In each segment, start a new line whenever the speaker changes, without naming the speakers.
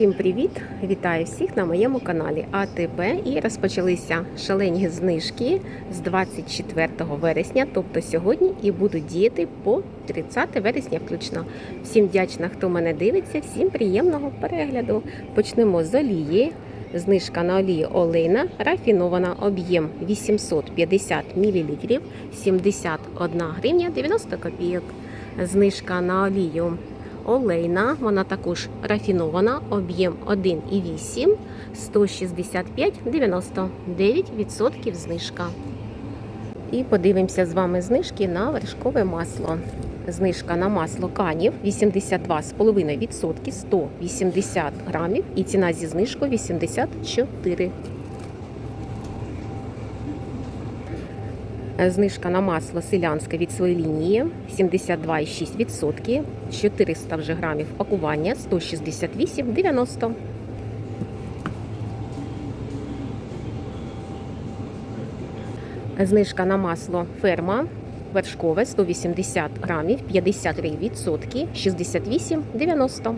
Всім привіт! Вітаю всіх на моєму каналі АТБ. І розпочалися шалені знижки з 24 вересня, тобто сьогодні, і будуть діяти по 30 вересня включно. Всім вдячна, хто мене дивиться, всім приємного перегляду. Почнемо з олії. Знижка на олію олейна рафінована об'єм 850 мл 71 гривня 90 копійок. Знижка на олію олейна, вона також рафінована, об'єм 1,8, 165,90, 9% знижка. І подивимося з вами знижки на вершкове масло. Знижка на масло канів 82,5%, 180 грамів і ціна зі знижкою 84. Знижка на масло селянське від своєї лінії 72,6%, 400 вже грамів пакування 168,90. Знижка на масло ферма вершкове 180 грамів 53%, 68,90.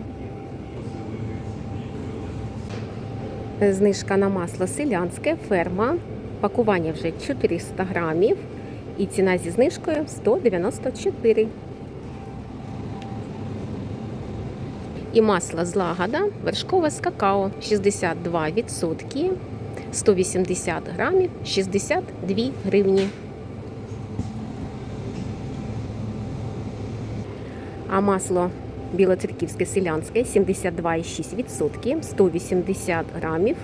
Знижка на масло селянське ферма Пакування вже 400 грамів і ціна зі знижкою 194. І масло злагода вершкове з какао 62%, 180 грамів, 62 гривні. А масло білоцерківське селянське 72,6%, 180 грамів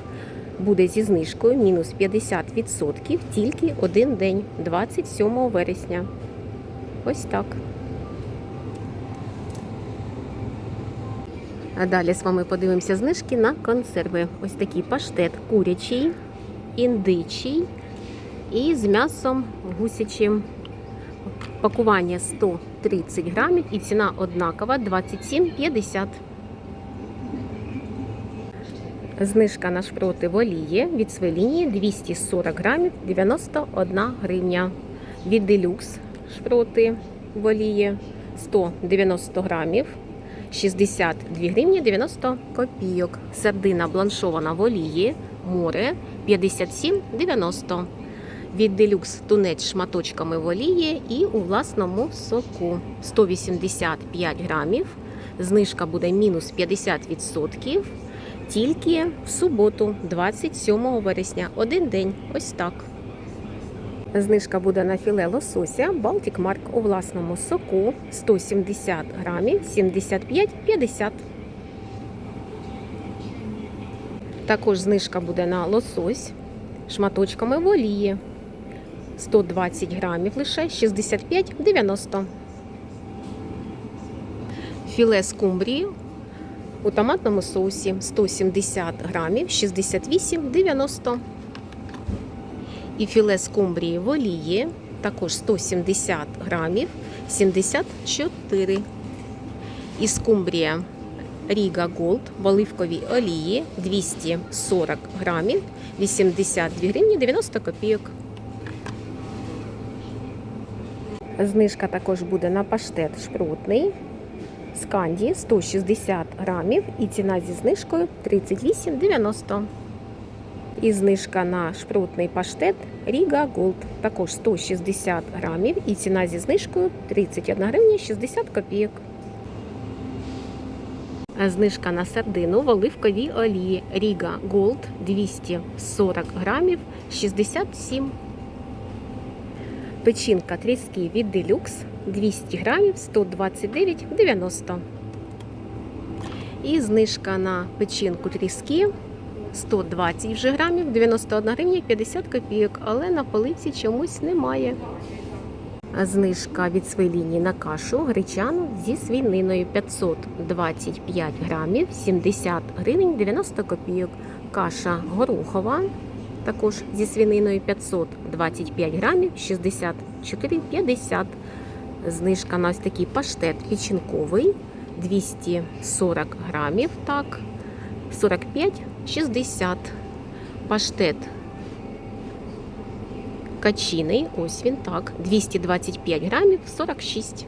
буде зі знижкою мінус 50% тільки один день, 27 вересня. Ось так. А далі з вами подивимося знижки на консерви. Ось такий паштет курячий, індичий і з м'ясом гусячим. Пакування 130 грамів і ціна однакова 27,50. Знижка на шпроти в олії від своєї лінії 240 грамів 91 гривня. Від делюкс шпроти в олії 190 грамів 62 гривні 90 копійок. Сардина бланшована в олії море 57,90. Від делюкс тунець шматочками в олії і у власному соку 185 грамів. Знижка буде мінус 50%. Тільки в суботу, 27 вересня, один день. Ось так. Знижка буде на філе лосося Baltic Mark у власному соку 170 грамів 75,50. Також знижка буде на лосось шматочками в олії 120 грамів лише 65,90. Філе скумбрії у томатному соусі 170 грамів 68,90. І філе скумбрії в олії також 170 грамів 74. І скумбрія Ріга Голд в оливковій олії 240 грамів 82 гривні 90 копійок. Знижка також буде на паштет шпротний Сканді 160 грамів і ціна зі знижкою 38,90. І знижка на шпротний паштет Ріга Голд також 160 грамів і ціна зі знижкою 31 гривня 60 копійок. Знижка на сардину в оливковій олії Ріга Голд 240 грамів 67. Печінка тріски від Делюкс 200 грамів 129,90. І знижка на печінку тріски 120 вже грамів 91 гривня 50 копійок, але на полиці чомусь немає. Знижка від своєї лінії на кашу гречану зі свининою 525 грамів 70 гривень 90 копійок. Каша горохова також зі свининою 525 грамів 64,50. Знижка на ось такий паштет печінковий 240 грамів, так, 45,60. Паштет качиний, ось він так, 225 грамів, 46.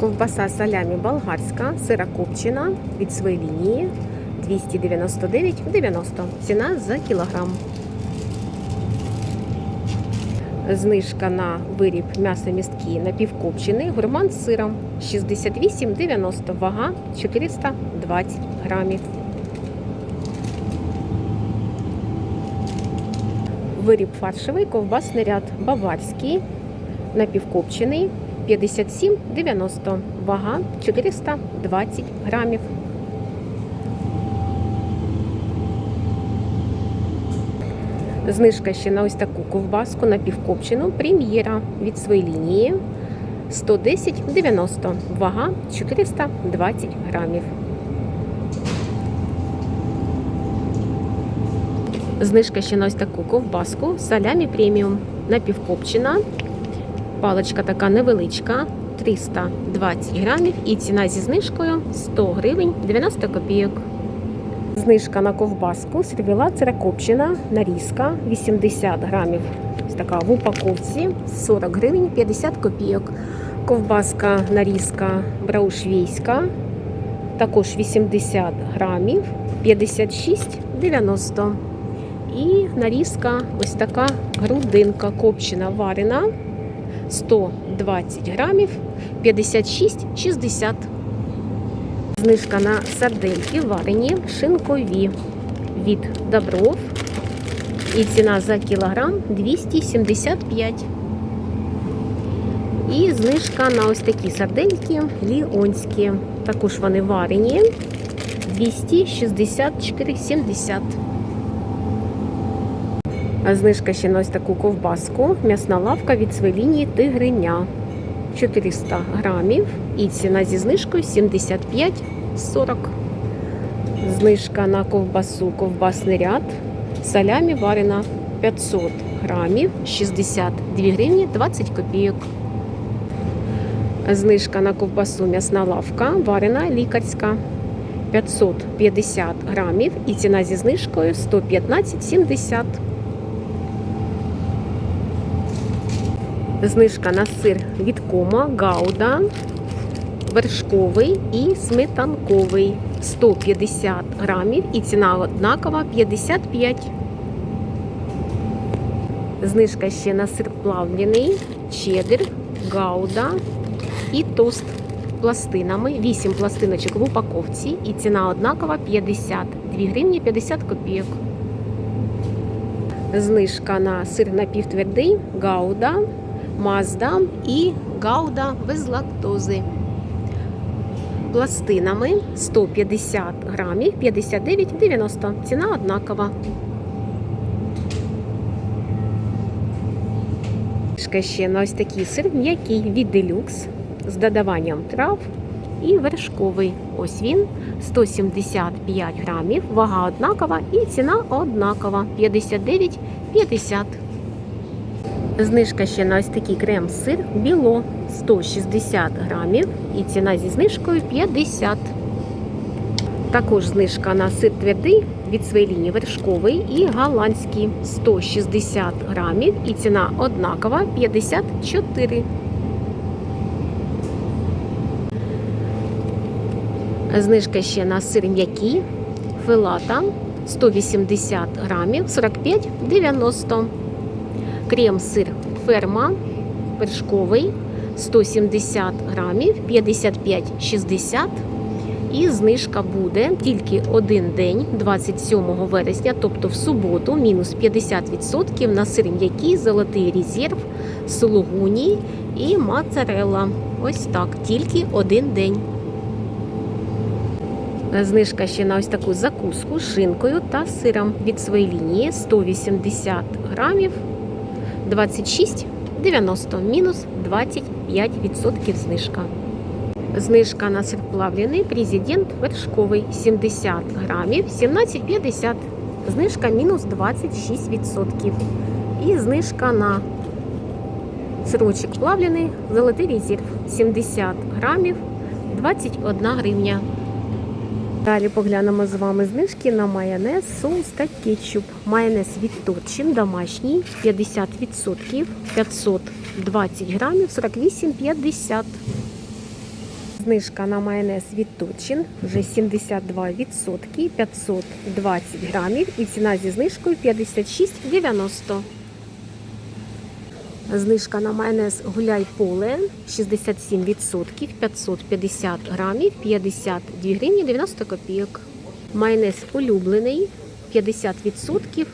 Ковбаса салямі болгарська, сира копчена від своєї лінії 299,90. Ціна за кілограм. Знижка на виріб м'ясо містки напівкопчений, гурман з сиром 68,90, вага 420 грамів. Виріб фаршевий, ковбасний ряд баварський, напівкопчений 57,90, вага 420 грамів. Знижка ще на ось таку ковбаску напівкопчену прем'єра від своєї лінії. 110,90, вага 420 грамів. Знижка ще на ось таку ковбаску. Салямі преміум. Напівкопчена. Паличка така невеличка, 320 грамів. І ціна зі знижкою 100 гривень 90 копійок. Знижка на ковбаску сервілат сирокопчена, нарізка 80 грамів. Ось така в упаковці 40 гривень 50 копійок. Ковбаска нарізка браушвійська, також 80 грамів 56,90. І нарізка ось така грудинка копчена варена 120 грамів 56,60. Знижка на сардельки варені шинкові від Добров. І ціна за кілограм 275. І знижка на ось такі сардельки ліонські. Також вони варені 264,70. А знижка ще на ось таку ковбаску. М'ясна лавка від свелінії тигриня. 400 грамів. І ціна зі знижкою 75,40. Знижка на ковбасу, ковбасний ряд. Салямі варена 500 грамів, 62 гривні 20 копійок. Знижка на ковбасу м'ясна лавка, варена лікарська 550 грамів. І ціна зі знижкою 115,70. Знижка на сир від кома, гауда, вершковий і сметанковий 150 грамів і ціна однакова 55. Знижка ще на сир плавлений, чеддер, гауда і тост пластинами. 8 пластиночок в упаковці і ціна однакова 52 гривні 50 копійок. Знижка на сир напівтвердий, гауда, Мазда і гауда без лактози. Пластинами 150 грамів 59,90. Ціна однакова. Ще на ось такий сир м'який від делюкс з додаванням трав і вершковий. Ось він 175 грамів, вага однакова і ціна однакова 59,50. Знижка ще на ось такий крем-сир біло 160 грамів і ціна зі знижкою 50. Також знижка на сир твердий від своєї лінії вершковий і голландський 160 грамів і ціна однакова 54. Знижка ще на сир м'який филата 180 грамів 45,90. Крем-сир ферма вершковий 170 грамів 55,60. І знижка буде тільки один день, 27 вересня, тобто в суботу, мінус 50% на сир м'який, золотий резерв, сулугуні і моцарелла. Ось так, тільки один день. Знижка ще на ось таку закуску з шинкою та сиром від своєї лінії 180 грамів 26,90 мінус 25% знижка. Знижка на сир плавлений президент вершковий 70 грамів 17,50. Знижка мінус 26%. І знижка на сирочок плавлений золотий резерв 70 грамів 21 гривня. Далі поглянемо з вами знижки на майонез, соус та кетчуп. Майонез від домашній 50%, 520 грамів, 48,50. Знижка на майонез від вже 72%, 520 грамів і ціна зі знижкою 56,90. Знижка на майонез гуляй поле 67%, 550 грамів, 52 гривні 90 копійок. Майонез улюблений 50%,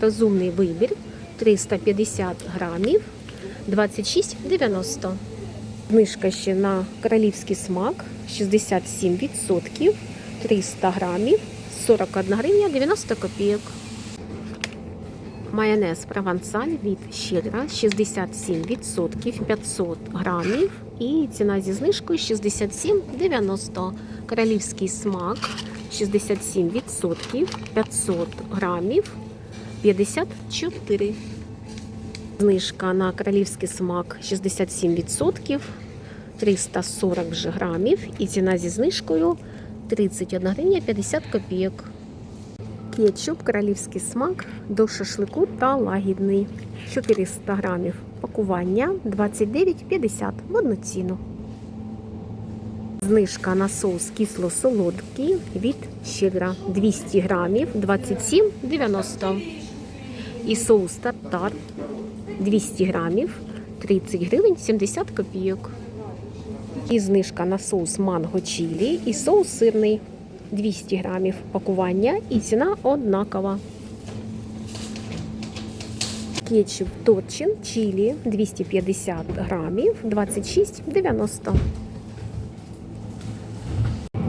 розумний вибір 350 грамів, 26,90. Знижка ще на королівський смак 67%, 300 грамів, 41 гривня 90 копійок. Майонез провансаль від щедра 67%, 500 грамів і ціна зі знижкою 67,90. Королівський смак 67%, 500 грамів, 54. Знижка на королівський смак 67%, 340 вже грамів і ціна зі знижкою 31 гривня 50 копійок. Кетчуп королівський смак до шашлику та лагідний. 400 грамів. Пакування 29,50 в одну ціну. Знижка на соус кисло-солодкий від щедра 200 грамів 27,90. І соус тартар 200 грамів 30 гривень 70 копійок. І знижка на соус манго чилі і соус сирний 200 грамів пакування і ціна однакова. Кетчуп Торчин чилі 250 грамів 26,90.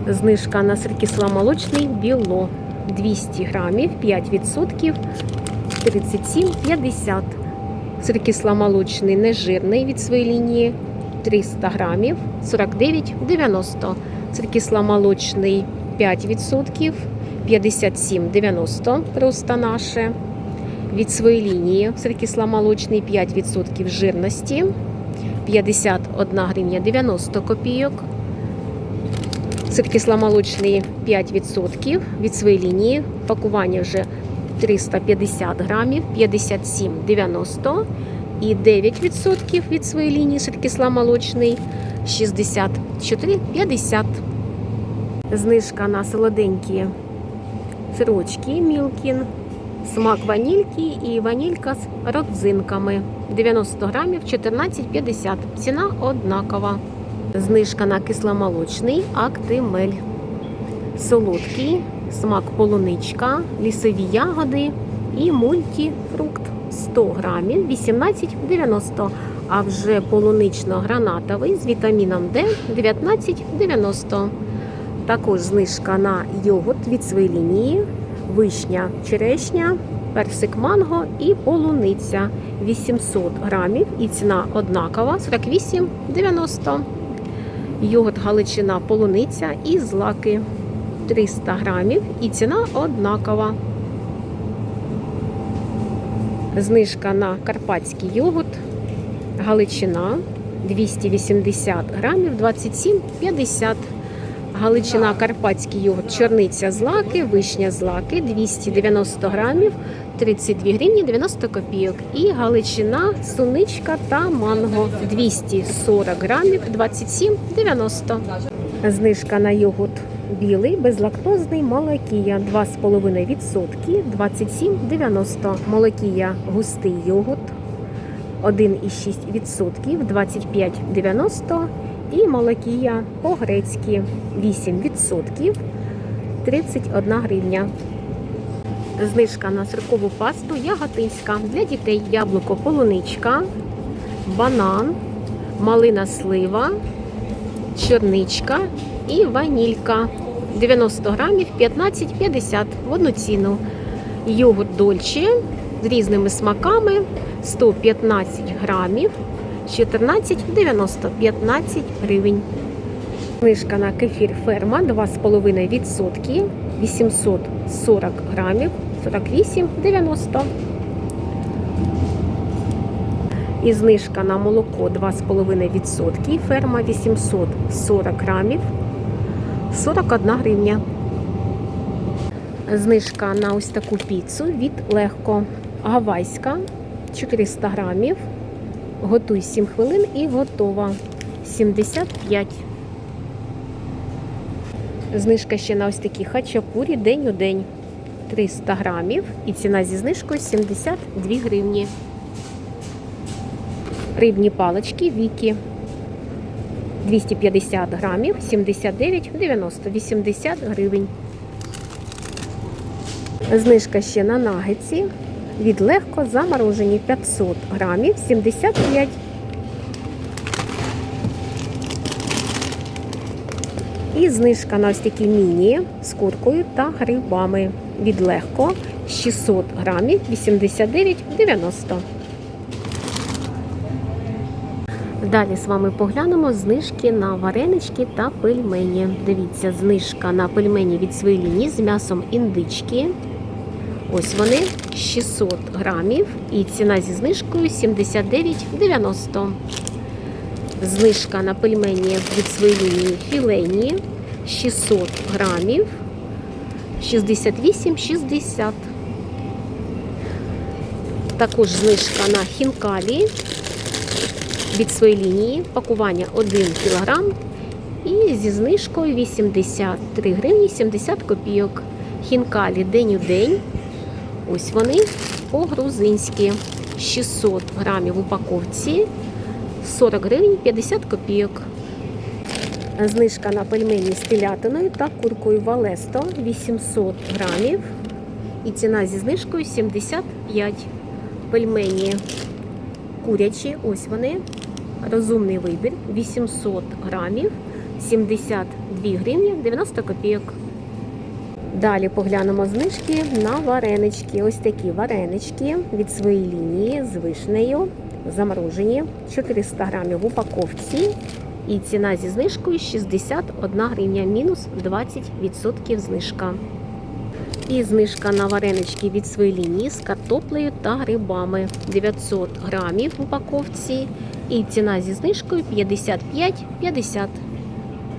Знижка на сир кисломолочний біло 200 грамів 5% 37,50. Сир кисломолочний нежирний від своєї лінії 300 грамів 49,90. Сир кисломолочний 5%, 57,90 просто наше. Від своєї лінії кисломолочний 5% жирності, 51 гривня 90 копійок. Сир кисломолочний 5% від своєї лінії. Пакування вже 350 грамів, 57,90 і 9% від своєї лінії сир кисломолочний 64,50. Знижка на солоденькі сирочки Мілкін, смак ванільки і ванілька з родзинками. 90 грамів 14,50. Ціна однакова. Знижка на кисломолочний актимель. Солодкий, смак полуничка, лісові ягоди і мультифрукт 100 грамів 18,90. А вже полунично-гранатовий з вітаміном Д 19,90. Також знижка на йогурт від своєї лінії, вишня, черешня, персик манго і полуниця 800 грамів і ціна однакова 48,90. Йогурт галичина полуниця і злаки 300 грамів і ціна однакова. Знижка на карпатський йогурт Галичина 280 грамів 27,50 Галичина Карпатський йогурт, чорниця злаки, вишня злаки 290 грамів 32 гривні 90 копійок. І Галичина, суничка та манго 240 грамів 27,90. Знижка на йогурт білий, безлактозний молокія 2,5%, 27,90. Молокія густий йогурт 1,6%, 25,90 і молокія по-грецьки 8%, 31 гривня. Знижка на сиркову пасту яготинська для дітей яблуко полуничка, банан, малина слива, чорничка і ванілька. 90 грамів 15,50 в одну ціну. Йогурт дольче з різними смаками 115 грамів 14,90 15 гривень. Знижка на кефір ферма 2,5%, 840 грамів 48,90. І знижка на молоко 2,5%, ферма 840 грамів 41 гривня. Знижка на ось таку піцу від легко. Гавайська 400 грамів. Готуй 7 хвилин і готова. 75. Знижка ще на ось такі хачапурі день у день. 300 грамів і ціна зі знижкою 72 гривні. Рибні палички Вікі 250 грамів 79,90 80 гривень. Знижка ще на нагетсі від легко заморожені 500 грамів 75. І знижка на ось такі міні з куркою та грибами від легко 600 грамів 89,90. Далі з вами поглянемо знижки на варенички та пельмені. Дивіться, знижка на пельмені від своєї лінії з м'ясом індички. Ось вони 600 грамів і ціна зі знижкою 79,90. Знижка на пельмені від своєї лінії філейні 600 грамів 68,60. Також знижка на хінкалі від своєї лінії пакування 1 кг і зі знижкою 83 гривні 70 копійок. Хінкалі день у день. Ось вони по-грузинськи. 600 грамів в упаковці 40 гривень 50 копійок. Знижка на пельмені з телятиною та куркою Валесто 800 грамів. І ціна зі знижкою 75. Пельмені курячі, ось вони. Розумний вибір 800 грамів 72 гривні 90 копійок. Далі поглянемо знижки на варенички. Ось такі варенички від своєї лінії з вишнею, заморожені 400 грамів в упаковці. І ціна зі знижкою 61 гривня, мінус 20% знижка. І знижка на варенички від своєї лінії з картоплею та грибами 900 грамів в упаковці. І ціна зі знижкою 55,50.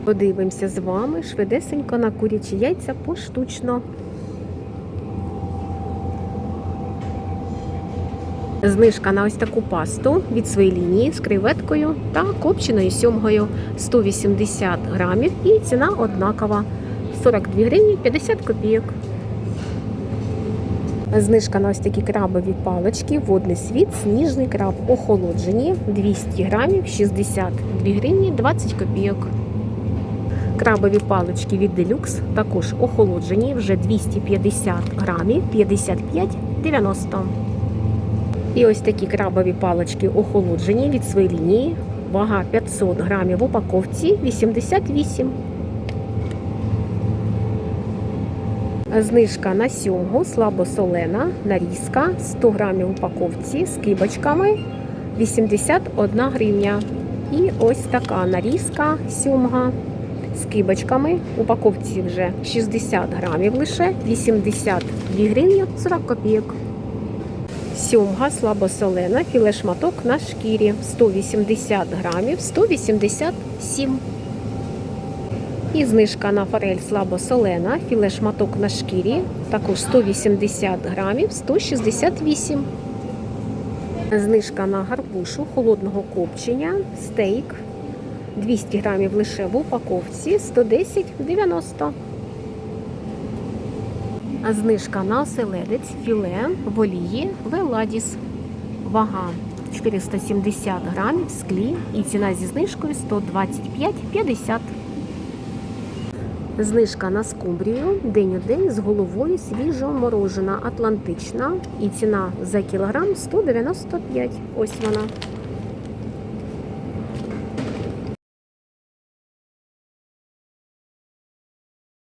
Подивимося з вами швидесенько на курячі яйця поштучно. Знижка на ось таку пасту від своєї лінії з креветкою та копченою сьомгою 180 грамів і ціна однакова 42 гривні 50 копійок. Знижка на ось такі крабові палички, водний світ, сніжний краб охолоджені 200 грамів 62 гривні 20 копійок. Крабові палички від Deluxe також охолоджені вже 250 грамів 55,90. І ось такі крабові палички охолоджені від своєї лінії. Вага 500 грамів в упаковці 88. Знижка на сьомгу слабосолена нарізка 100 грамів в упаковці з кибочками 81 гривня. І ось така нарізка сьомга з кибочками. Упаковці вже 60 грамів лише 82 гривні 40 копійок. Сьомга слабосолена, філе шматок на шкірі 180 грамів 187. І знижка на форель слабосолена, філе шматок на шкірі, також 180 грамів 168. Знижка на гарбушу холодного копчення, стейк 200 грамів лише в упаковці 110,90. А знижка на оселедець філе в олії Веладіс. Вага 470 грамів в склі і ціна зі знижкою 125,50. Знижка на скумбрію день у день з головою свіжо морожена атлантична. І ціна за кілограм 195. Ось вона.